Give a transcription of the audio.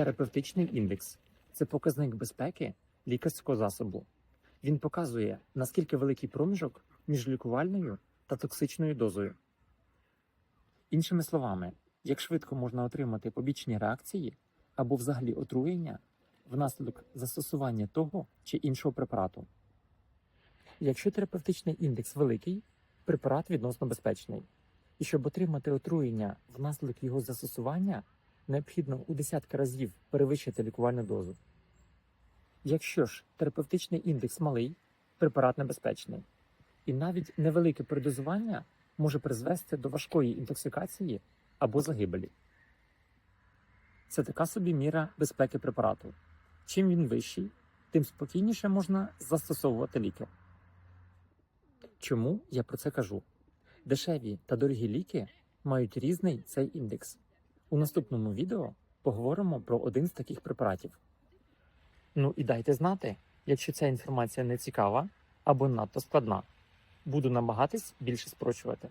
Терапевтичний індекс це показник безпеки лікарського засобу. Він показує, наскільки великий проміжок між лікувальною та токсичною дозою. Іншими словами, як швидко можна отримати побічні реакції або взагалі отруєння внаслідок застосування того чи іншого препарату. Якщо терапевтичний індекс великий, препарат відносно безпечний. І щоб отримати отруєння внаслідок його застосування, необхідно у десятки разів перевищити лікувальну дозу. Якщо ж терапевтичний індекс малий, препарат небезпечний. І навіть невелике передозування може призвести до важкої інтоксикації або загибелі. Це така собі міра безпеки препарату. Чим він вищий, тим спокійніше можна застосовувати ліки. Чому я про це кажу? Дешеві та дорогі ліки мають різний цей індекс. У наступному відео поговоримо про один з таких препаратів. Ну і дайте знати, якщо ця інформація не цікава або надто складна. Буду намагатись більше спрочувати.